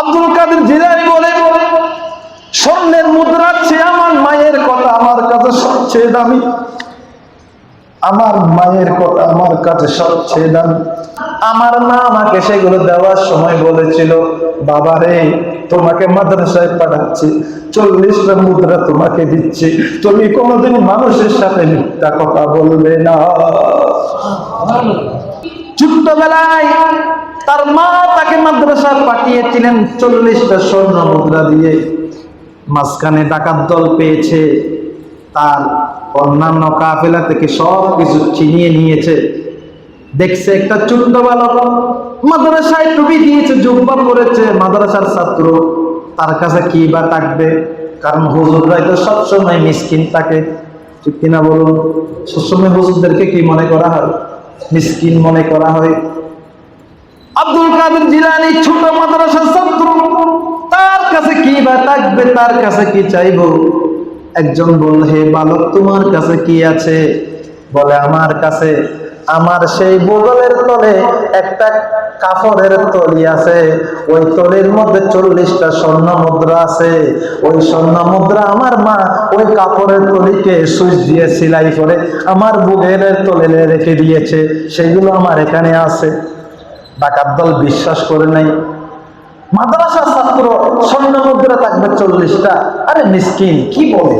আব্দুল কাদের জিলানি বলে স্বর্ণের মুদ্রার চেয়ে আমার মায়ের কথা আমার কাছে সবচেয়ে দামি। আমার মায়ের কথা আমার কাছে সবচেয়ে দামি। আমার মা আমাকে সেগুলো দেওয়ার সময় বলেছিল বাবা রে তোমাকে মাদ্রাসায় পাঠাচ্ছি চল্লিশটা মুদ্রা তোমাকে দিচ্ছি। তুমি কোনোদিন মানুষের সাথে মিথ্যা কথা বলবে না। ছোট্টবেলায় তার মা তাকে মাদ্রাসা পাঠিয়েছিলেন চল্লিশটা স্বর্ণ মুদ্রা দিয়ে। মাঝখানে ডাকাত দল পেয়েছে, তার অন্যান্য কাফেলা থেকে সব কিছু ছিনিয়ে নিয়েছে। দেখছে একটা ছোট্ট বালক মাদ্রাসায় টুপি দিয়েছে, জুব্বা করেছে মাদ্রাসার ছাত্র তার কাছে কি বা থাকবে? কারণ হুজুররাই তো সবসময় মিসকিন থাকে। ঠিক কিনা বলুন? সবসময় হুজুরদেরকে কি মনে করা হয়? মিসকিন মনে করা হয়? আব্দুল কাদের জিলানি ছোট মাদ্রাসার ছাত্র। তার কাছে কি বা থাকবে, তার কাছে কি চাইব? একজন বলল, হে বালক, তোমার কাছে কি আছে? বলে, আমার কাছে আমার সেই বগলের তলে একটা কাপড়ের তলি আছে। ওই তলির মধ্যে চল্লিশটা স্বর্ণ মুদ্রা আছে। ওই স্বর্ণ মুদ্রা আমার মা ওই কাপড়ের তলিকে সুইচ দিয়ে সেলাই করে আমার বুকের তলে রেখে দিয়েছে। সেগুলো আমার এখানে আছে। ডাকাত দল বিশ্বাস করে নাই। মাদ্রাসা ছাত্র স্বর্ণ মুদ্রা থাকবে চল্লিশটা। আরে মিসকিন, কি বলে?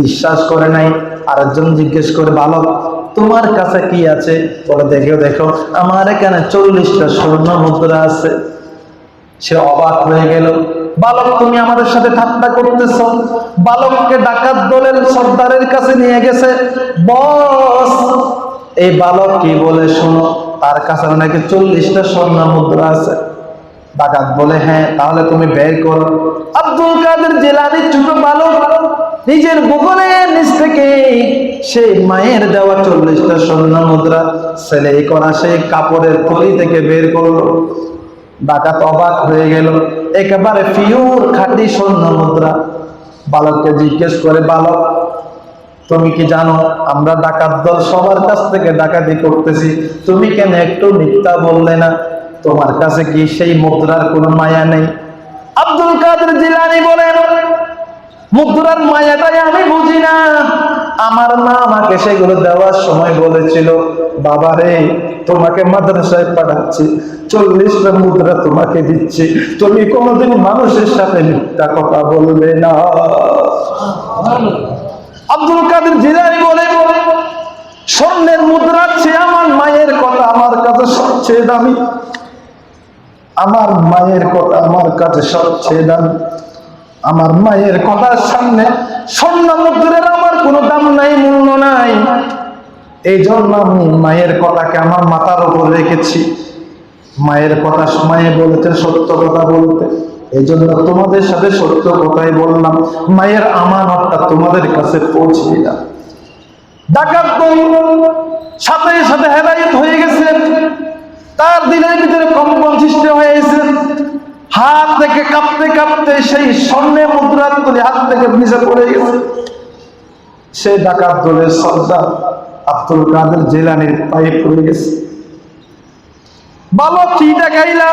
বিশ্বাস করে নাই। আরেকজন জিজ্ঞেস করে, বালক, তোমার কাছে কি আছে? বলে, দেখো দেখো, আমার এখানে চল্লিশটা স্বর্ণ মুদ্রা আছে। সে অবাক হয়ে গেল, বালক, তুমি আমাদের সাথে ঠাট্টা করতেছ। বালককে ডাকাত দলের সর্দারের কাছে নিয়ে গেছে। বস! এই বালক কি বলে, শোনো তার কাছে নাকি চল্লিশটা স্বর্ণ মুদ্রা আছে। ডাকাত বলে হ্যাঁ তাহলে তুমি বের করো। আব্দুল কাদের জেলানি ছোট বালক নিজের বগলের নিচ থেকে সেই মায়ের দেওয়া চল্লিশটা স্বর্ণ মুদ্রা সেলাই করা সেই কাপড়ের থলি থেকে বের করল। ডাকাত অবাক হয়ে গেল। একেবারে পিওর খাঁটি স্বর্ণ মুদ্রা। বালককে জিজ্ঞেস করে, বালক তুমি কি জানো, আমরা ডাকাত দল সবার কাছ থেকে ডাকাতি করতেছি। তুমি কেন একটু মিথ্যা বললে না? তোমার কাছে কি সেই মুদ্রার কোনো মায়া নেই? আব্দুল কাদের জিলানি বলেন, মুদ্রার মায়াটাই আমি বুঝি না। আমার মা আমাকে সেগুলো দেওয়ার সময় বলেছিল, বাবা রে, তোমাকে মাদ্রাসায় পাঠাচ্ছি। চল্লিশটা মুদ্রা তোমাকে দিচ্ছি। তুমি কোনোদিন মানুষের সাথে মিথ্যা কথা বলবে না। আব্দুল কাদের জিলানি বলে, স্বর্ণের মুদ্রা চেয়ে আমার মায়ের কথা, আমার কাছে সবচেয়ে দামি। আমার মায়ের কথা আমার কাছে সবচেয়ে দামি। আমার মায়ের কথার সামনে স্বর্ণ মুদ্রের আমার কোনো দাম নাই, মূল্য নাই। এই জন্য আমি মায়ের কথাকে আমার মাথার উপর রেখেছি। মায়ের কথা মায়ে বলেছে, সত্য কথা বলতে। এই জন্য তোমাদের সাথে সত্য কথাই বললাম, মায়ের আমানতটা তোমাদের কাছে পৌঁছে দিলাম। ডাকাত সাথে সাথে হেদায়ত হয়ে গেছে। তার দিনের ভিতরে কম্পন সৃষ্টি হয়েছে হাত থেকে কাঁপতে কাঁপতে সেই স্বর্ণে মুদ্রার তুলে হাত থেকে নিচে পড়ে গেছে। সেই ডাকাত দলের সর্দার আব্দুল কাদের জেলানির পায়ে পড়ে গেছে। বালক কি দেখাইলা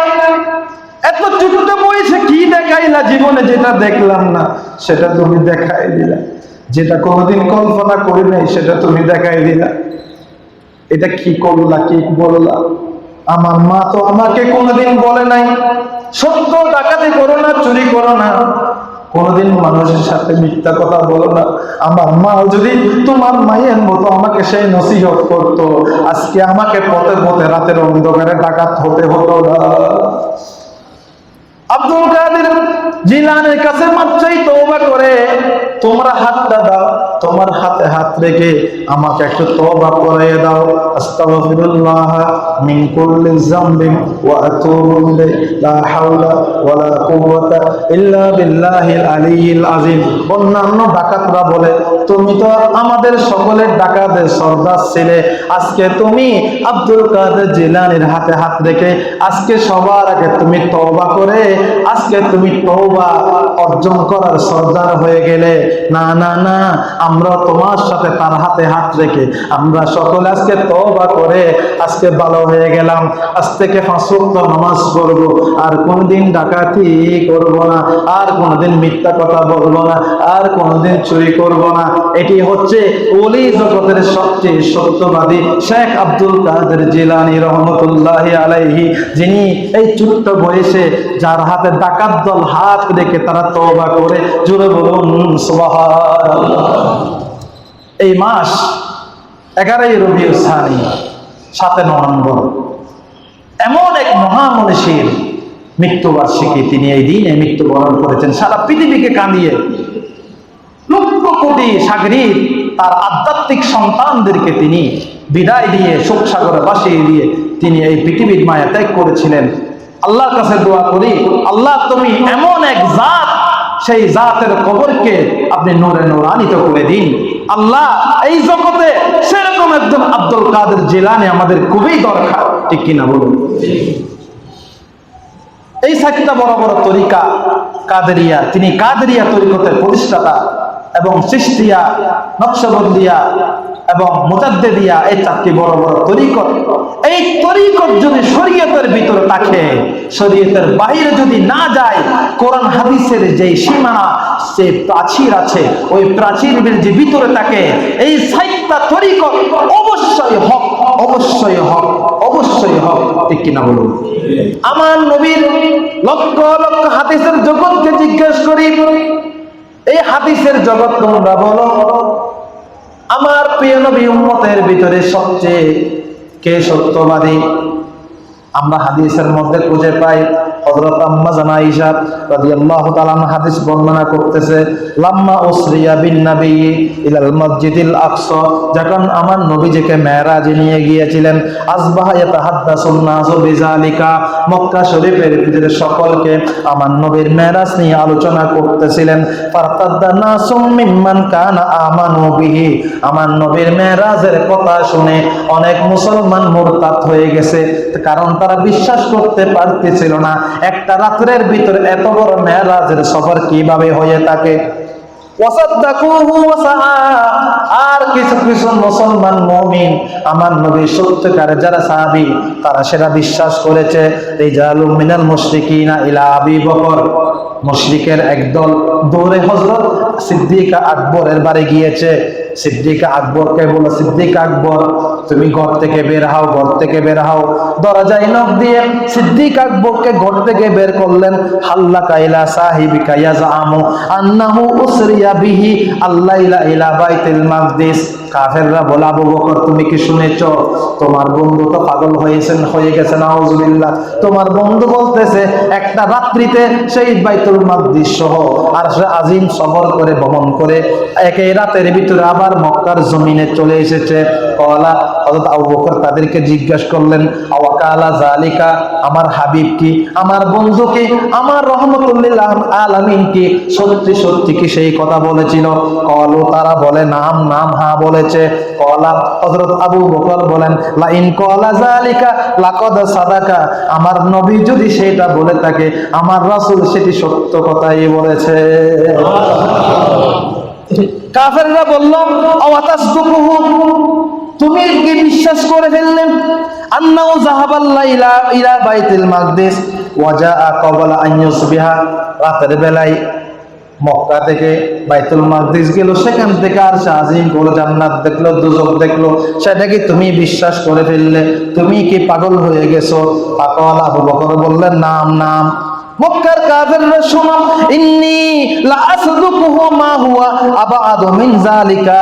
এত ছোট্ট বয়সে কি দেখাইলা জীবনে যেটা দেখলাম না, সেটা তুমি দেখাই দিলা। যেটা কোনোদিন কল্পনা করি নাই, সেটা তুমি দেখাই দিলা। এটা কি করলা, কি বললা? আমার মা তো আমাকে কোনোদিন বলে নাই, সত্য ডাকাতি করো না, চুরি করো না। কোনোদিন মানুষের সাথে মিথ্যা কথা বলো না। আমার মা যদি তোমার মায়ের মতো আমাকে সেই নসিহত করতো, আজকে আমাকে পথে পথে রাতের অন্ধকারে ডাকাত হতে হতো না। আব্দুল কাদের জিলানের কাছে মাত্রই তওবা করে। তোমরা হাতটা দাও, তোমার হাতে হাত রেখে আমাকে একটু তওবা করাইয়ে দাও। আস্তাগফিরুল্লাহ মিন কুল্লি যামবিন ওয়া আতুবু ইলাইহি, লা হাওলা ওয়ালা কুওয়াতা ইল্লা বিল্লাহিল আলিয়্যিল আযীম। অন্যান্য ডাকাতরা বলে, তুমি তো আমাদের সকলের ডাকাতের সর্দার ছিলে। আজকে তুমি আব্দুল কাদের জিলানির হাতে হাত রেখে আজকে সবার আগে তুমি তওবা করে, আজকে তুমি তওবা অর্জন করার সর্দার হয়ে গেলে। না না না, আমরা তোমার সাথে তার হাতে হাত রেখে আমরা সকলে আজকে তওবা করে আজকে ভালো হয়ে গেলাম। আজ থেকে পাঁচ ওয়াক্ত নামাজ পড়ব, আর কোনদিন ডাকাতি করব না, আর কোনদিন মিথ্যা কথা বলব না, আর কোনদিন চুরি করব না। এটি হচ্ছে ওলি জগতের সবচেয়ে সত্যবাদী শেখ আব্দুল কাদের জিলানি রহমতুল্লাহ আলাইহি, যিনি এই ছোট্ট বয়সে যার হাতে ডাকাত দল হাত রেখে তারা তওবা করে। জুড়ে বলুন এই মাস এগারোই রবি সানি, সাতে নভেম্বর। এমন এক মহামনীষীর মৃত্যুবার্ষিকী তিনি এই দিনে মৃত্যুবরণ করেছেন। সারা পৃথিবীকে কাঁদিয়ে লক্ষ কোটি সাগরিক তার আধ্যাত্মিক সন্তানদেরকে তিনি বিদায় দিয়ে, শোক সাগরে বাসিয়ে দিয়ে তিনি এই পৃথিবীর মায়া ত্যাগ করেছিলেন। আল্লাহর কাছে দোয়া করি, আল্লাহ তুমি এমন এক জাত সেই জাতের কবরকে আপনি নূরে নূরানিত করে দিন। আল্লাহ, এই জগতে সেরকম একজন আব্দুল কাদের জেলানি আমাদের খুবই দরকার। ঠিক কিনা বলুন? এই সাতটা বড় বড় তরিকা, কাদেরিয়া। তিনি কাদেরিয়া তরিকতের প্রতিষ্ঠাতা। এবং সৃষ্টিয়া, নকশবন্দিয়া এবং মোতাদ্দেদিয়া এই চারটি বড় বড় তরিকত। এই তরিকত যদি শরীয়তের ভিতরে থাকে, শরীয়তের বাইরে যদি না যায়, কোরআন হাদিসের যে সীমানা, সে প্রাচীর আছে, ওই প্রাচীর যে ভিতরে থাকে, এই সাইটটা তরিকত অবশ্যই হক অবশ্যই হক অবশ্যই হক। ঠিক কিনা বলুন? আমার নবীর লক্ষ লক্ষ হাদিসের জগৎকে জিজ্ঞেস করি এই হাদিসের জগৎ তোমরা বলো। আমার প্রিয় নবী উম্মতের ভিতরে সবচেয়ে কে সত্যবাদী? আমরা হাদিসের মধ্যে খুঁজে পাই, হযরত আম্মা জানা ঈশা রাদিয়াল্লাহু তাআলা হাদিস বর্ণনা করতেছে, লাম্মা উসরিয়া বিন নবী ইলাল মসজিদিল আকসা যখন আমার নবীজিকে মেরাজে নিয়ে গিয়েছিলেন আসবাহা ইয়াতাহাদ্দাসুন নাসু বিজালিকা মক্কা শরীফের ভিতরে সকলকে আমার নবীর মেরাজ নিয়ে আলোচনা করতেছিলেন, ফারতাদ্দা নাসুম কানা আমানু বিহি আমার নবীর মেরাজের কথা শুনে অনেক মুসলমান মুরতাদ হয়ে গেছে। কারণ তারা বিশ্বাস করতে পারতেছিল না। একটা রাত্রের ভিতরে এত বড় মেয়েরাজের সফর কীভাবে হয়ে থাকে? আর কিছু কিছু মুসলমান মমিন, আমার নবী সত্যকারে যারা সাহাবি, তারা সেটা বিশ্বাস করেছে। এই জালুমিনাল ইলা আবি বকর। মুশরিকের একদল দৌড়ে হযরত সিদ্দিকা আকবরের বাড়ি গিয়েছে। সিদ্দিকা আকবরকে বলো সিদ্দিক আকবর, তুমি ঘর থেকে বের হও, ঘর থেকে বের হও। দরজায় নখ দিয়ে সিদ্দিক আকবরকে ঘর থেকে বের করলেন। হাল্লা কাইলা সাহিবিকা ইয়াজামু আন্নাহু উসরিয়া বিহি আল্লাইলা ইলা বাইতুল মাকদিস। কাফেররা বলে, আবু বকর, তুমি কি শুনেছো? তোমার বন্ধু তো পাগল হয়েছেন, হয়ে গেছে নাউজুবিল্লাহ। তোমার বন্ধু বলতেছে, একটা রাত্রিতে সেই বাইতুল মাকদিস সহ আর সে আজিম সফর করে ভ্রমণ করে একই রাতের ভিতরে আবার মক্কার জমিনে চলে এসেছে। কলা হযরত আবু বকর তাদেরকে জিজ্ঞাসা করলেন জালিকা আমার হাবিব কি? আমার বন্ধু কি? আমার রহমতুল্লিল আলামিন কি? সত্যি সত্যি কি সেই কথা বলেছিল। কলু তারা বলে, নাম নাম, হা, বলেছে। কলা হযরত আবু বকর বলেন, লাইন কলা জালিকা লাকদ সাদাকা। আমার নবী যদি সেটা বলে থাকে, আমার রাসূল সেটি সত্য কথাই বলেছে। কাফেররা বলল তুমি কি বিশ্বাস করে ফেললেন? আন্নাউ জাহাবাল্লা ইলা ইলা বাইতুল মাকদিস রাতের বেলায় মক্কা থেকে বাইতুল মাকদিস গেল, সেখান থেকে আর শাহিম করল জান্নাত দেখল, দুজক দেখল, সেটা কি তুমি বিশ্বাস করে ফেললে? তুমি কি পাগল হয়ে গেছো? পাগল আবু বকর বললেন, নাম নাম। মক্কার কাফেররা শোনো ইন্নি লা আসদুকুহু মা হুয়া আবাদু মিন যালিকা।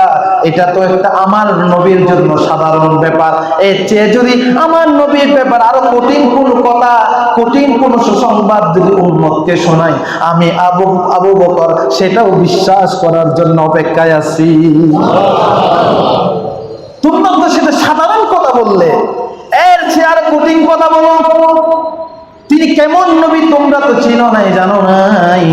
এটা তো একটা আমার নবীর জন্য সাধারণ ব্যাপার। এর চেয়ে যদি আমার নবীর ব্যাপার আরও কঠিন কোন কথা, কঠিন কোন সুসংবাদ যদি উম্মতকে শোনাই, আমি আবু আবু বকর সেটাও বিশ্বাস করার জন্য অপেক্ষায় আছি। তোমরা তো সেটা সাধারণ কথা বললে। এর চেয়ে আরও কঠিন কথা বলো। তিনি কেমন নবী তোমরা তো চিনো নাই, জানো নাই।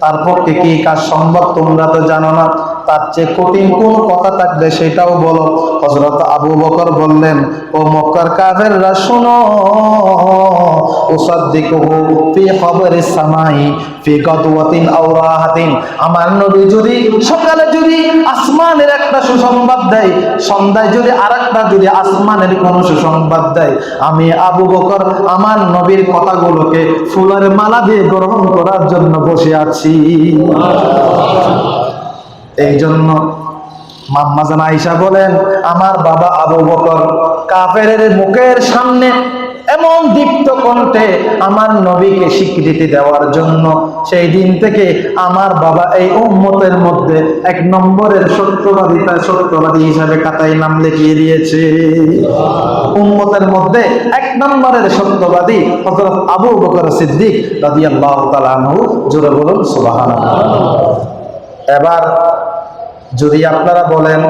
তার পক্ষে কি কাজ সম্ভব তোমরা তো জানো না। তার চেয়ে কঠিন কোন কথা থাকবে সেটাও বলো। হজরত আবু বকর বললেন, ও মক্কার কাফেররা, শুনো। সকালে যদি একটা সুসংবাদ দেয়, সন্ধ্যায় যদি আরেকটা যদি দেয়, আমি আবু বকর আমার নবীর কথাগুলোকে ফুলের মালা দিয়ে গ্রহণ করার জন্য বসে আছি। এই জন্য মাম্মাজান আইসা বলেন, আমার বাবা আবু বকর কাফেরের মুখের সামনে এমন দীপ্ত কণ্ঠে আমার নবীকে স্বীকৃতি দেওয়ার জন্য সেই দিন থেকে আমার বাবা এই উম্মতের মধ্যে এক নম্বরের সত্যবাদিতা সত্যবাদী হিসাবে খাতায় নাম লিখিয়ে দিয়েছে। উম্মতের মধ্যে এক নম্বরের সত্যবাদী হযরত আবু বকর সিদ্দিক রাদিয়াল্লাহু তাআলা জোরে বলুন সুবহানাল্লাহ। এবার যদি আপনারা বলেন